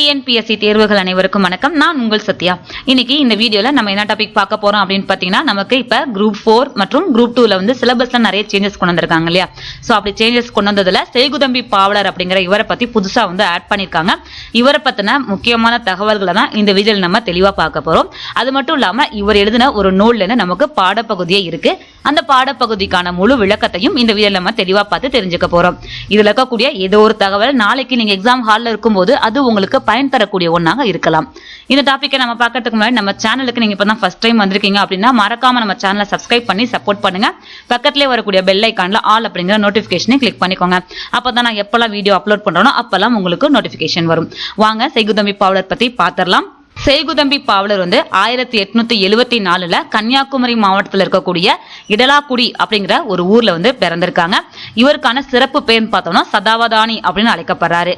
TNPSC தேர்வுகள் அனைவருக்கும் வணக்கம். நான் உங்கள் சத்யா. இன்னைக்கு இந்த வீடியோல நம்ம என்ன டாபிக் பார்க்க போறோம் அப்படின்னு பாத்தீங்கன்னா நமக்கு இப்ப குரூப் ஃபோர் மற்றும் குரூப் டூல வந்து சிலபஸ்ல நிறைய சேஞ்சஸ் கொண்டு வந்திருக்காங்க இல்லையா? ஸோ அப்படி சேஞ்சஸ் கொண்டு வந்ததுல செய்குதம்பி பாவலர் அப்படிங்கிற இவரை பத்தி புதுசா வந்து ஆட் பண்ணியிருக்காங்க. இவரை பத்தின முக்கியமான தகவல்களை தான் இந்த வீடியோல நம்ம தெளிவா பார்க்க போறோம். அது மட்டும் இல்லாம இவர் எழுதின ஒரு நூல்ல நமக்கு பாடப்பகுதியே இருக்கு. அந்த பாடப்பகுதிக்கான முழு விளக்கத்தையும் இந்த வீடியோ நம்ம தெளிவா பார்த்து தெரிஞ்சுக்க போறோம். இதுல இருக்கக்கூடிய ஏதோ ஒரு தகவல் நாளைக்கு நீங்க எக்ஸாம் ஹால்ல இருக்கும்போது அது உங்களுக்கு பயன் தரக்கூடிய ஒன்றாக இருக்கலாம். இந்த டாபிக்கை நம்ம பார்க்கறதுக்கு முன்னாடி நம்ம சேனலுக்கு நீங்க இப்பதான் ஃபர்ஸ்ட் டைம் வந்திருக்கீங்க அப்படின்னா மறக்காம நம்ம சேனலை சப்ஸ்கிரைப் பண்ணி சப்போர்ட் பண்ணுங்க. பக்கத்துலேயே வரக்கூடிய பெல் ஐக்கான்ல ஆல் அப்படிங்கிற நோட்டிபிகேஷனை கிளிக் பண்ணிக்கோங்க. அப்பதான் நான் எப்பெல்லாம் வீடியோ அப்லோட் பண்றேனோ அப்பெல்லாம் உங்களுக்கு நோட்டிபிகேஷன் வரும். வாங்க செய்குதம்பி பாவலர் பத்தி பார்த்திடலாம். செய்குதம்பி பாவலர் வந்து ஆயிரத்தி எட்நூத்தி எழுவத்தி நாலுல கன்னியாகுமரி மாவட்டத்தில் இருக்கக்கூடிய இடலாக்குடி அப்படிங்கிற ஒரு ஊர்ல வந்து பிறந்திருக்காங்க. இவருக்கான சிறப்பு பேர்னு பார்த்தோம்னா சதாவதானி அப்படின்னு அழைக்கப்படுறாரு.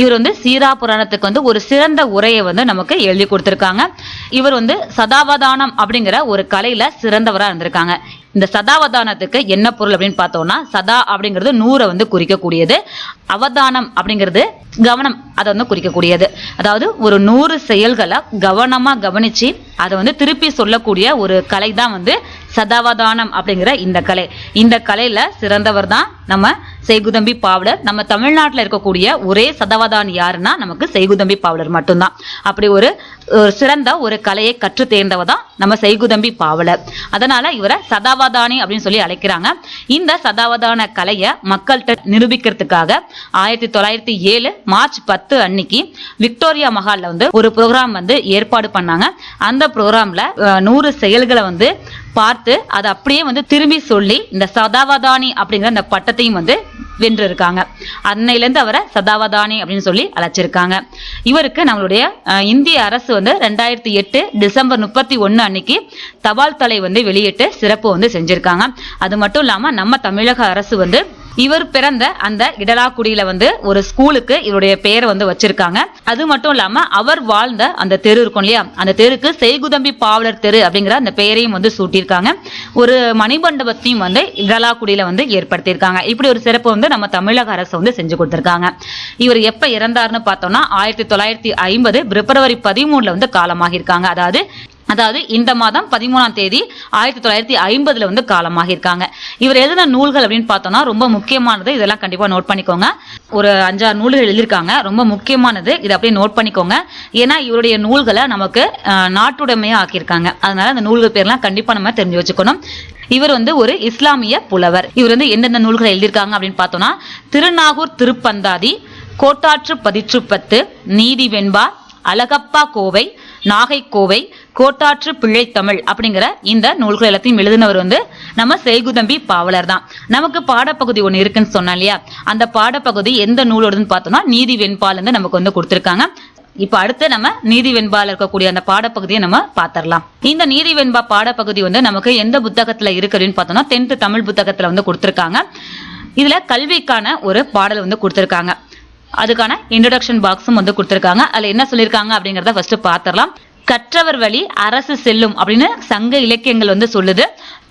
இவர் வந்து சீரா புராணத்துக்கு வந்து ஒரு சிறந்த உரையை வந்து நமக்கு எழுதி கொடுத்துருக்காங்க. இவர் வந்து சதாவதானம் அப்படிங்கிற ஒரு கலையில சிறந்தவராக இருந்திருக்காங்க. இந்த சதாவதானத்துக்கு என்ன பொருள் அப்படின்னு பார்த்தோம்னா சதா அப்படிங்கிறது நூறை வந்து குறிக்கக்கூடியது. அவதானம் அப்படிங்கிறது கவனம் அதை வந்து குறிக்கக்கூடியது. அதாவது ஒரு நூறு செயல்களை கவனமாக கவனிச்சு அதை வந்து திருப்பி சொல்லக்கூடிய ஒரு கலை தான் வந்து சதாவதானம் அப்படிங்கிற இந்த கலை. இந்த கலையில சிறந்தவர் தான் நம்ம செய்குதம்பி பாவலர். நம்ம தமிழ்நாட்டில் இருக்கக்கூடிய ஒரே சதாவதானி யாருன்னா நமக்கு செய்குதம்பி பாவலர் மட்டும்தான். அப்படி ஒரு ஒரு சிறந்த ஒரு கலையை கற்று தேர்ந்தவர் தான் நம்ம செய்குதம்பி பாவலர். அதனால இவரை சதாவதானி அப்படின்னு சொல்லி அழைக்கிறாங்க. இந்த சதாவதான கலையை மக்கள்கிட்ட நிரூபிக்கிறதுக்காக ஆயிரத்தி தொள்ளாயிரத்தி ஏழு மார்ச் பத்து அன்னைக்கு விக்டோரியா மஹாலில் வந்து ஒரு ப்ரோக்ராம் வந்து ஏற்பாடு பண்ணாங்க. அந்த ப்ரோக்ராம்ல நூறு செயல்களை வந்து பார்த்து அதை அப்படியே வந்து திரும்பி சொல்லி இந்த சதாவதானி அப்படிங்கிற அந்த பட்டத்தையும் வந்து வென்றிருக்காங்க. அன்னையிலேருந்து அவரை சதாவதானி அப்படின்னு சொல்லி அழைச்சிருக்காங்க. இவருக்கு நம்மளுடைய இந்திய அரசு வந்து ரெண்டாயிரத்தி எட்டு டிசம்பர் முப்பத்தி ஒன்று அன்னைக்கு தபால் தலை வந்து வெளியிட்டு சிறப்பு வந்து செஞ்சுருக்காங்க. அது மட்டும் இல்லாமல் நம்ம தமிழக அரசு வந்து இவர் பிறந்த அந்த இடலாக்குடியில வந்து ஒரு ஸ்கூலுக்கு இவருடைய பெயரை வந்து வச்சிருக்காங்க. அது மட்டும் இல்லாம அவர் வாழ்ந்த அந்த தெரு இருக்கும் இல்லையா? அந்த தெருக்கு செய்குதம்பி பாவலர் தெரு அப்படிங்கிற அந்த பெயரையும் வந்து சூட்டியிருக்காங்க. ஒரு மணிமண்டபத்தையும் வந்து இடலாக்குடியில வந்து ஏற்படுத்தியிருக்காங்க. இப்படி ஒரு சிறப்பு வந்து நம்ம தமிழக அரசு வந்து செஞ்சு கொடுத்திருக்காங்க. இவர் எப்ப இறந்தார்னு பார்த்தோம்னா ஆயிரத்தி தொள்ளாயிரத்தி ஐம்பது பிப்ரவரி பதிமூணுல வந்து காலமாகியிருக்காங்க. அதாவது அதாவது இந்த மாதம் பதிமூணாம் தேதி ஆயிரத்தி தொள்ளாயிரத்தி ஐம்பதுல வந்து காலமாகியிருக்காங்க. இவர் எழுதின நூல்கள் அப்படின்னு பார்த்தோம்னா ரொம்ப முக்கியமானது. இதெல்லாம் கண்டிப்பா நோட் பண்ணிக்கோங்க. ஒரு அஞ்சாறு நூல்கள் எழுதியிருக்காங்க. ரொம்ப முக்கியமானது. இதை அப்படியே நோட் பண்ணிக்கோங்க. ஏன்னா இவருடைய நூல்களை நமக்கு நாட்டுடைமையா ஆக்கியிருக்காங்க. அதனால அந்த நூல்கள் பேர்லாம் கண்டிப்பா நம்ம தெரிஞ்சு வச்சுக்கணும். இவர் வந்து ஒரு இஸ்லாமிய புலவர். இவர் வந்து எந்தெந்த நூல்களை எழுதியிருக்காங்க அப்படின்னு பார்த்தோம்னா திருநாகூர் திருப்பந்தாதி கோட்டாற்று பதிற்றுப்பத்து நீதி வெண்பா அழகப்பா கோவை நாகை கோவை கோட்டாற்று பிள்ளைத்தமிழ் அப்படிங்கிற இந்த நூல்கள் எல்லாத்தையும் எழுதினவர் வந்து நம்ம செய்குதம்பி பாவலர் தான். நமக்கு பாடப்பகுதி ஒன்று இருக்குன்னு சொன்னோம் இல்லையா? அந்த பாடப்பகுதி எந்த நூலோடதுன்னு பார்த்தோம்னா நீதி வெண்பால் வந்து நமக்கு வந்து கொடுத்துருக்காங்க. இப்ப அடுத்து நம்ம நீதி வெண்பால இருக்கக்கூடிய அந்த பாடப்பகுதியை நம்ம பாத்திரலாம் இந்த நீதி வெண்பா பாடப்பகுதி வந்து நமக்கு எந்த புத்தகத்துல இருக்கு அப்படின்னு பார்த்தோம்னா டென்த் தமிழ் புத்தகத்துல வந்து கொடுத்துருக்காங்க. இதுல கல்விக்கான ஒரு பாடல் வந்து கொடுத்துருக்காங்க. அதுக்கான இன்ட்ரடக்ஷன் பாக்ஸும் வந்து கொடுத்துருக்காங்க. அதுல என்ன சொல்லியிருக்காங்க அப்படிங்கறத ஃபர்ஸ்ட் பாத்திரலாம் கற்றவர் வழி அரசு செல்லும் அப்படின்னு சங்க இலக்கியங்கள் வந்து சொல்லுது.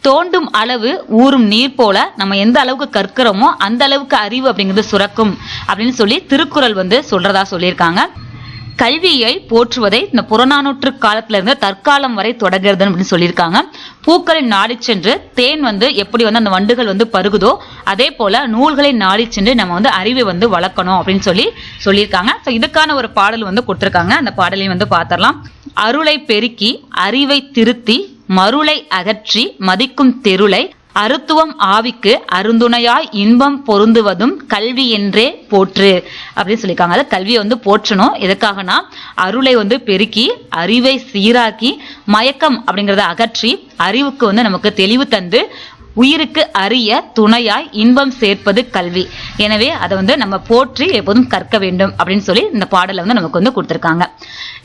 தோண்டும் அளவு ஊறும் நீர் போல நம்ம எந்த அளவுக்கு கற்கிறோமோ அந்த அளவுக்கு அறிவு அப்படிங்கிறது சுரக்கும் அப்படின்னு சொல்லி திருக்குறள் வந்து சொல்றதா சொல்லியிருக்காங்க. கல்வியை போற்றுவதை இந்த புறநானூற்று காலத்துல இருந்து தற்காலம் வரை தொடங்குறது அப்படின்னு சொல்லியிருக்காங்க. பூக்களை நாடி சென்று தேன் வந்து எப்படி வந்து அந்த வண்டுகள் வந்து பருகுதோ அதே போல நூல்களை நாடி சென்று நம்ம வந்து அறிவை வந்து வளர்க்கணும் அப்படின்னு சொல்லி சொல்லியிருக்காங்க. ஸோ இதுக்கான ஒரு பாடல் வந்து கொடுத்துருக்காங்க. அந்த பாடலையும் வந்து பார்த்துடலாம். அருளை பெருக்கி அறிவை திருத்தி மருளை அகற்றி மதிக்கும் தெருளை அருத்துவம் ஆவிக்கு அருந்துணையாய் இன்பம் பொருந்துவதும் கல்வி என்றே போற்று அப்படின்னு சொல்லியிருக்காங்க. அதாவது கல்வியை வந்து போற்றணும். எதுக்காகனா அருளை வந்து பெருக்கி அறிவை சீராக்கி மயக்கம் அப்படிங்கிறத அகற்றி அறிவுக்கு வந்து நமக்கு தெளிவு தந்து உயிருக்கு அரிய துணையாய் இன்பம் சேர்ப்பது கல்வி. எனவே அதை வந்து நம்ம போற்றி எப்போதும் கற்க வேண்டும் அப்படின்னு சொல்லி இந்த பாடலை வந்து நமக்கு வந்து கொடுத்துருக்காங்க.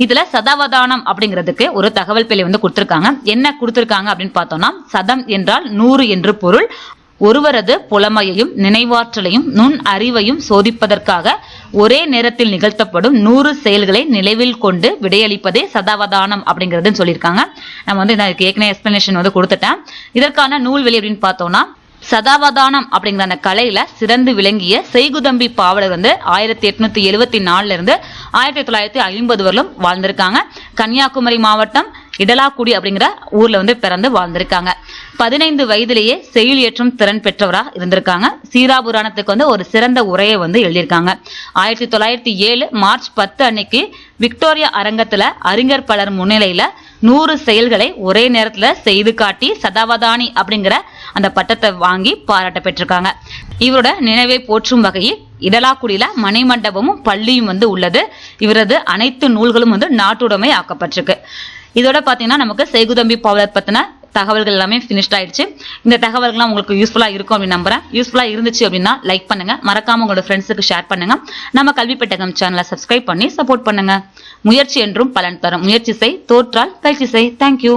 இதுல சதாவதானம் அப்படிங்கிறதுக்கு ஒரு தகவல் பிழை வந்து கொடுத்துருக்காங்க. என்ன கொடுத்துருக்காங்க அப்படின்னு பார்த்தோம்னா சதம் என்றால் நூறு என்று பொருள் ஒருவரது புலமையையும் நினைவாற்றலையும் நுண் அறிவையும் சோதிப்பதற்காக ஒரே நேரத்தில் நிகழ்த்தப்படும் நூறு செயல்களை நினைவில் கொண்டு விடையளிப்பதே சதாவதானம் அப்படிங்கிறதுன்னு சொல்லியிருக்காங்க. நம்ம வந்து இதுக்கு ஏற்கனவே எக்ஸ்பிளனேஷன் வந்து கொடுத்துட்டேன். இதற்கான நூல்வெளி அப்படின்னு பார்த்தோம்னா சதாவதானம் அப்படிங்கிற அந்த கலையில சிறந்து விளங்கிய செய்குதம்பி பாவலர் வந்து ஆயிரத்தி எட்நூத்தி எழுவத்தி நாலுல இருந்து ஆயிரத்தி தொள்ளாயிரத்தி ஐம்பது வரலும் வாழ்ந்திருக்காங்க. கன்னியாகுமரி மாவட்டம் இடலாக்குடி அப்படிங்கிற ஊர்ல வந்து பிறந்து வாழ்ந்திருக்காங்க. பதினைந்து வயதிலேயே செயல் ஏற்றும் திறன் பெற்றவரா இருந்திருக்காங்க. சீராபுராணத்துக்கு வந்து ஒரு சிறந்த உரையை வந்து எழுதியிருக்காங்க. ஆயிரத்தி தொள்ளாயிரத்தி ஏழு மார்ச் பத்து அன்னைக்கு விக்டோரியா அரங்கத்துல அறிஞர் பலர் முன்னிலையில நூறு செயல்களை ஒரே நேரத்துல செய்து காட்டி சதாவதானி அப்படிங்கிற அந்த பட்டத்தை வாங்கி பாராட்ட பெற்றிருக்காங்க. இவரோட நினைவை போற்றும் வகையில் இடலாக்குடியில மணிமண்டபமும் பள்ளியும் வந்து உள்ளது. இவரது அனைத்து நூல்களும் வந்து நாட்டுடைமை ஆக்கப்பட்டிருக்கு. இதோட பார்த்தீங்கன்னா நமக்கு செய்குதம்பி பாவலர் பற்றின தகவல்கள் எல்லாமே ஃபினிஷ்ட் ஆயிடுச்சு. இந்த தகவல்கள்லாம் உங்களுக்கு யூஸ்ஃபுல்லாக இருக்கும் அப்படின்னு நம்புறேன். யூஸ்ஃபுல்லாக இருந்துச்சு அப்படின்னா லைக் பண்ணுங்க. மறக்காம உங்களோட ஃப்ரெண்ட்ஸுக்கு ஷேர் பண்ணுங்க. நம்ம கல்வி பெட்டகம் சேனலை சப்ஸ்கிரைப் பண்ணி சப்போர்ட் பண்ணுங்க. முயற்சி என்றும் பலன் தரும். முயற்சி செய் தோற்றால் பயிற்சி செய். தேங்க்யூ